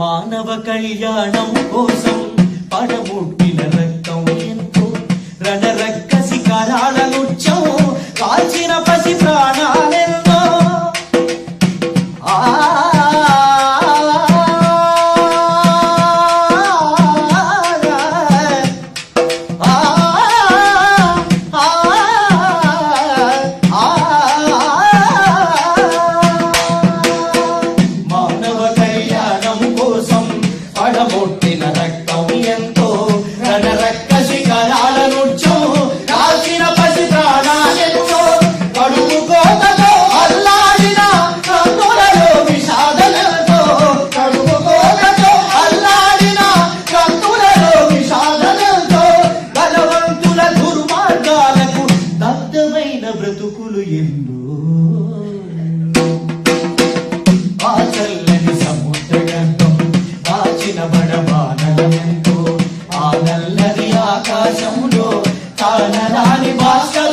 మానవ కళ్యాణం కోసం పడబొట్టిన రక్తం ఎంతో రక్త శిఖరాల నృత్యం కాల్చిన పసి ప్రాణాలెంతో కడుపు కోతతో అల్లాడిన కన్నులలో విషాదనతో కడుపు కోతతో అల్లాడిన కన్నులలో విషాదనతో బలవంతుల దుర్మార్గాలకు దగ్ధమైన బ్రతుకులు ఎందు. దాచిన బడబానలమెంతో ఆ నల్లని ఆకాశంలో కానరాని భాస్కర